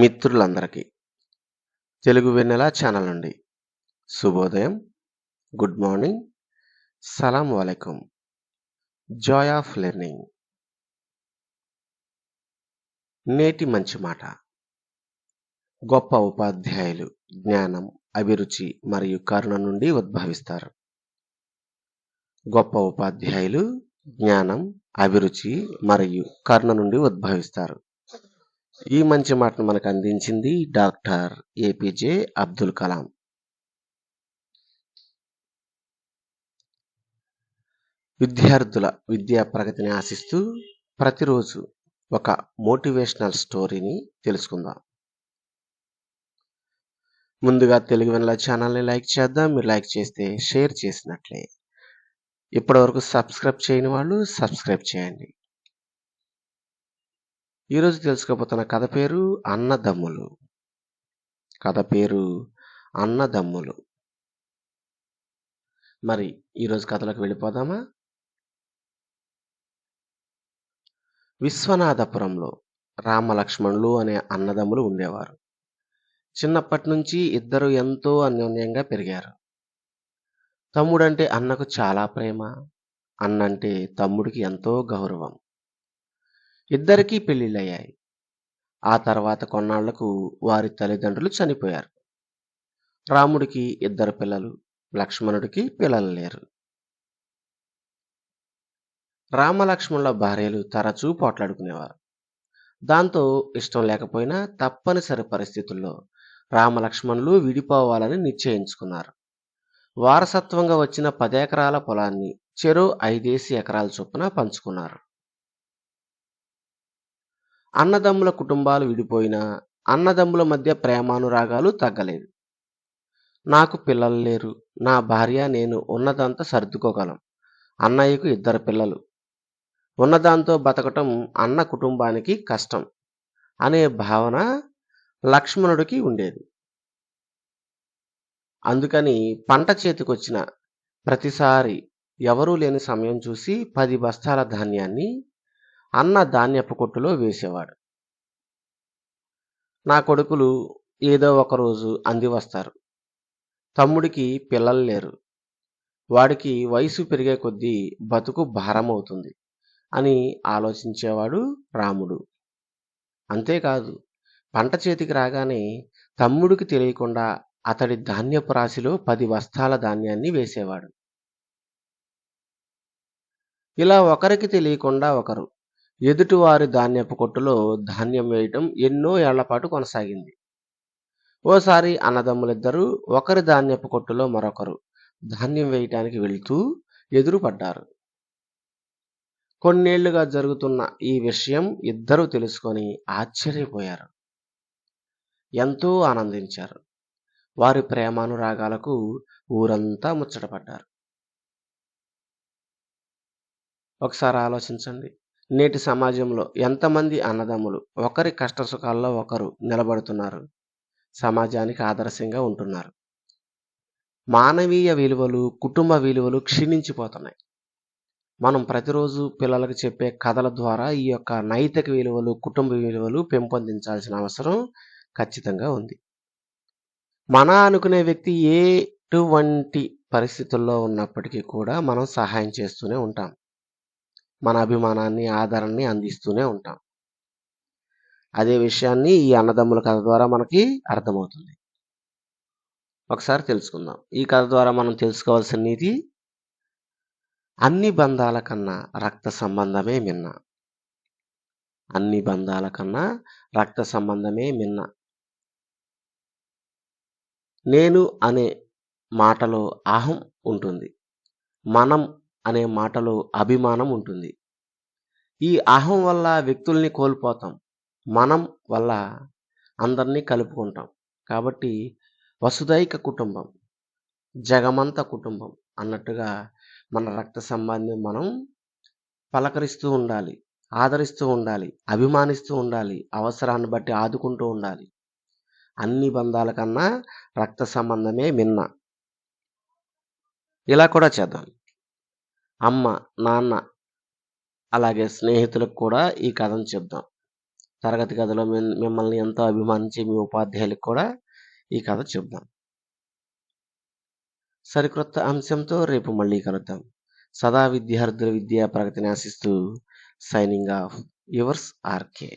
మిత్రులందరికీ. తెలుగు వెన్నెల ఛానల్ నుండి శుభోదయం గుడ్ మార్నింగ్ సలాం వాలేకుం. Joy of learning. నేటి మంచి మాట. గొప్ప ఉపాధ్యాయులు జ్ఞానం అభిరుచి మరియు కరుణ నుండి ఉద్భవిస్తారు. గొప్ప ఉపాధ్యాయులు జ్ఞానం అభిరుచి మరియు కరుణ నుండి ఉద్భవిస్తారు. ఈ మంచి మాటను మనకు అందించింది డాక్టర్ ఏపీజే అబ్దుల్ కలాం. విద్యార్థుల విద్యా ప్రగతిని ఆశిస్తూ ప్రతిరోజు ఒక మోటివేషనల్ స్టోరీని తెలుసుకుందాం. ముందుగా తెలుగు వెనల ఛానల్ని లైక్ చేద్దాం. మీరు లైక్ చేస్తే షేర్ చేసినట్లే. ఇప్పటివరకు సబ్స్క్రైబ్ చేయని వాళ్ళు సబ్స్క్రైబ్ చేయండి. ఈరోజు తెలుసుకోబోతున్న కథ పేరు అన్నదమ్ములు. కథ పేరు అన్నదమ్ములు. మరి ఈరోజు కథలోకి వెళ్ళిపోదామా? విశ్వనాథపురంలో రామలక్ష్మణులు అనే అన్నదమ్ములు ఉండేవారు. చిన్నప్పటి నుంచి ఇద్దరు ఎంతో అన్యోన్యంగా పెరిగారు. తమ్ముడంటే అన్నకు చాలా ప్రేమ అన్నంటే తమ్ముడికి ఎంతో గౌరవం. ఇద్దరికీ పెళ్ళిళ్ళయ్యాయి ఆ తర్వాత కొన్నాళ్ళకు వారి తల్లిదండ్రులు చనిపోయారు. రాముడికి ఇద్దరు పిల్లలు లక్ష్మణుడికి పిల్లలు లేరు. రామలక్ష్మణుల భార్యలు తరచూ పోట్లాడుకునేవారు. దాంతో ఇష్టం లేకపోయినా తప్పనిసరి పరిస్థితుల్లో రామలక్ష్మణులు విడిపోవాలని నిశ్చయించుకున్నారు. వారసత్వంగా వచ్చిన పదెకరాల పొలాన్ని చెరో ఐదేసి ఎకరాల చొప్పున పంచుకున్నారు. అన్నదమ్ముల కుటుంబాలు విడిపోయినా అన్నదమ్ముల మధ్య ప్రేమానురాగాలు తగ్గలేదు. నాకు పిల్లలు లేరు. నా భార్య నేను ఉన్నదంతా సర్దుకోగలం. అన్నయ్యకు ఇద్దరు పిల్లలు. ఉన్నదాంతో బతకటం అన్న కుటుంబానికి కష్టం అనే భావన లక్ష్మణుడికి ఉండేది. అందుకని పంట చేతికొచ్చిన ప్రతిసారి ఎవరూ లేని సమయం చూసి పది బస్తాల ధాన్యాన్ని అన్న ధాన్యపు కొట్టులో వేసేవాడు. నా కొడుకులు ఏదో ఒక రోజు అంది వస్తారు. తమ్ముడికి పిల్లలు లేరు. వాడికి వయసు పెరిగే కొద్దీ బతుకు భారం అవుతుంది అని ఆలోచించేవాడు రాముడు. అంతేకాదు పంట చేతికి రాగానే తమ్ముడికి తెలియకుండా అతడి ధాన్యపు రాశిలో పది బస్తాల ధాన్యాన్ని వేసేవాడు. ఇలా ఒకరికి తెలియకుండా ఒకరు ఎదుటివారి ధాన్యపు కొట్టులో ధాన్యం వేయటం ఎన్నో ఏళ్ళపాటు కొనసాగింది. ఓసారి అన్నదమ్ములిద్దరూ ఒకరి ధాన్యపు కొట్టులో మరొకరు ధాన్యం వేయటానికి వెళ్తూ ఎదురుపడ్డారు. కొన్నేళ్ళుగా జరుగుతున్న ఈ విషయం ఇద్దరూ తెలుసుకొని ఆశ్చర్యపోయారు. ఎంతో ఆనందించారు. వారి ప్రేమానురాగాలకు ఊరంతా ముచ్చటపడ్డారు. ఒకసారి ఆలోచించండి. నేటి సమాజంలో ఎంతమంది అన్నదమ్ములు ఒకరి కష్టసుఖాల్లో ఒకరు నిలబడుతున్నారు సమాజానికి ఆదర్శంగా ఉంటున్నారు. మానవీయ విలువలు కుటుంబ విలువలు క్షీణించిపోతున్నాయి. మనం ప్రతిరోజు పిల్లలకు చెప్పే కథల ద్వారా ఈ యొక్క నైతిక విలువలు కుటుంబ విలువలు పెంపొందించాల్సిన అవసరం ఖచ్చితంగా ఉంది. మన అనుకునే వ్యక్తి ఎటువంటి పరిస్థితుల్లో ఉన్నప్పటికీ కూడా మనం సహాయం చేస్తూనే ఉంటాం. మన అభిమానాన్ని ఆదరణని అందిస్తూనే ఉంటాం. అదే విషయాన్ని ఈ అన్నదమ్ముల కథ ద్వారా మనకి అర్థమవుతుంది. ఒకసారి తెలుసుకుందాం. ఈ కథ ద్వారా మనం తెలుసుకోవాల్సిన నీతి అన్ని బంధాల కన్నా రక్త సంబంధమే మిన్న. అన్ని బంధాల కన్నా రక్త సంబంధమే మిన్న. నేను అనే మాటలో అహం ఉంటుంది. మనం అనే మాటలో అభిమానం ఉంటుంది. ఈ అహం వల్ల వ్యక్తుల్ని కోల్పోతాం. మనం వల్ల అందరినీ కలుపుకుంటాం. కాబట్టి వసుదైక కుటుంబం జగమంత కుటుంబం అన్నట్టుగా మన రక్త సంబంధం మనం పలకరిస్తూ ఉండాలి ఆదరిస్తూ ఉండాలి అభిమానిస్తూ ఉండాలి అవసరాన్ని బట్టి ఆదుకుంటూ ఉండాలి. అన్ని బంధాల కన్నా రక్త సంబంధమే మిన్న. ఇలా కూడా చేద్దాం. అమ్మ నాన్న అలాగే స్నేహితులకు కూడా ఈ కథను చెప్దాం. తరగతి గదిలో మిమ్ మిమ్మల్ని ఎంతో అభిమానించి మీ ఉపాధ్యాయులకు కూడా ఈ కథ చెప్దాం. సరికొత్త అంశంతో రేపు మళ్ళీ కలుద్దాం. సదా విద్యార్థుల విద్యా ప్రగతిని ఆశిస్తూ సైనింగ్ ఆఫ్ యువర్స్ ఆర్కే.